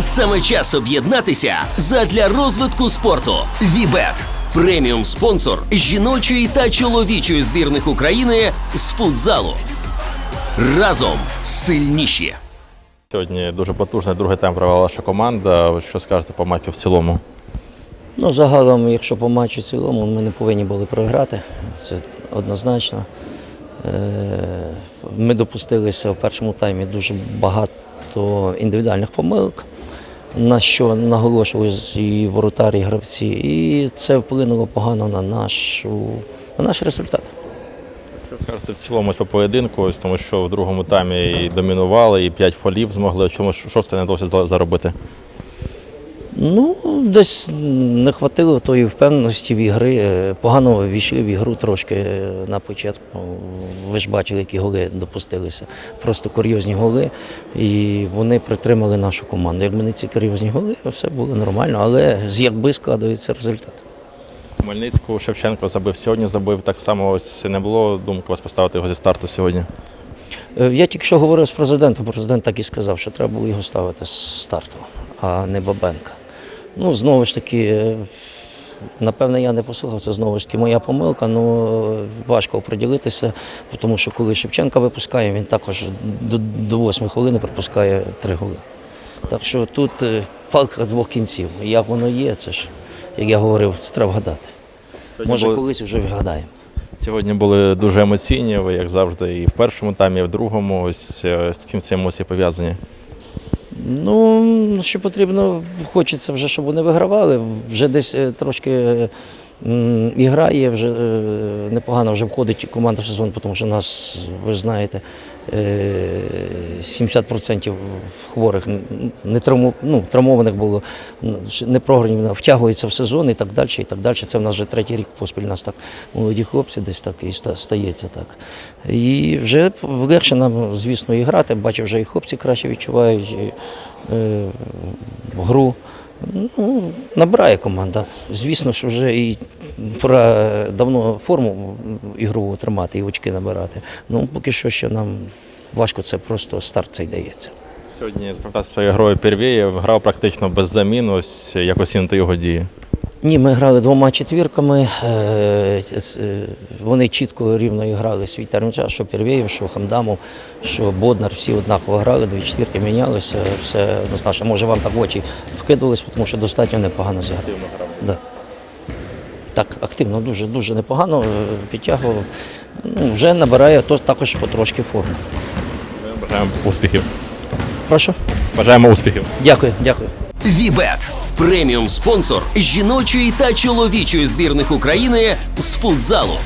Саме час об'єднатися задля розвитку спорту. Вібет преміум спонсор жіночої та чоловічої збірних України з футзалу. Разом сильніші. Сьогодні дуже потужний другий тайм провела ваша команда. Що скажете по матчу в цілому? Ну, загалом, якщо по матчу в цілому, ми не повинні були програти. Це однозначно. Е, Ми допустилися в першому таймі дуже багато індивідуальних помилок, на що наголошували і воротарі, і гравці. І це вплинуло погано на, нашу, на наш результат. Скажете в цілому по поєдинку, ось тому що в другому таймі і домінували, і п'ять фолів змогли. Чому що це не вдалося заробити? Ну, десь не хватило тої впевненості в ігри. Е, Погано війшли в ігру трошки е, на початку. Ви ж бачили, які голи допустилися. Просто курйозні голи. І вони притримали нашу команду. Якби не ці курйозні голи, все було нормально, але з якби складується результат. Хмельницьку Шевченко забив сьогодні, забив так само. Ось не було думки вас поставити його зі старту сьогодні. Е, Я тільки що говорив з президентом. Президент так і сказав, що треба було його ставити з старту, а не Бабенка. Ну, знову ж таки, е, напевне, я не послухав, це знову ж таки моя помилка, ну важко оприділитися, тому що коли Шевченка випускає, він також до, до 8 хвилини пропускає три голи. Так що тут е, палка двох кінців. Як воно є, це ж, як я говорив, це треба вгадати. Сьогодні Може, були, колись вже вгадаємо. сьогодні були дуже емоційні, ви, як завжди, і в першому таймі, і в другому. Ось е, з ким ці емоції пов'язані. Ну, що потрібно, хочеться вже, щоб вони вигравали. Вже десь е, трошки е, і грає, вже е, непогано вже входить команда в сезон, тому що нас, ви знаєте, 70% хворих не травму, ну, травмованих було, не програні, втягуються в сезон і так далі. І так далі. Це в нас вже третій рік поспіль. У нас так молоді хлопці десь так і стається так. І вже легше нам, звісно, і грати. Бачу, вже і хлопці краще відчувають і, е, гру. Ну, набирає команда. Звісно, що вже і пора давно форму ігрову тримати і очки набирати. Ну, поки що ще нам важко, це просто старт цей дається. Сьогодні запам'ятався своєю грою Первєєв, грав практично без замін. Ось як оцінити його дії. Ні, ми грали двома четвірками. е, е, Вони чітко рівно грали свій термін що Первєєв, що Хамдамов, що Боднар, всі однаково грали, дві четвірки мінялися. Все однозначно. Може вам так в очі вкидувались, тому що достатньо непогано зіграли. Да. Так, активно, дуже дуже непогано е, підтягував. Ну, вже набирає також потрошки форму. Бажаємо успіхів. Прошу. Бажаємо успіхів. Дякую, дякую. Вібет преміум спонсор жіночої та чоловічої збірних України з футзалу.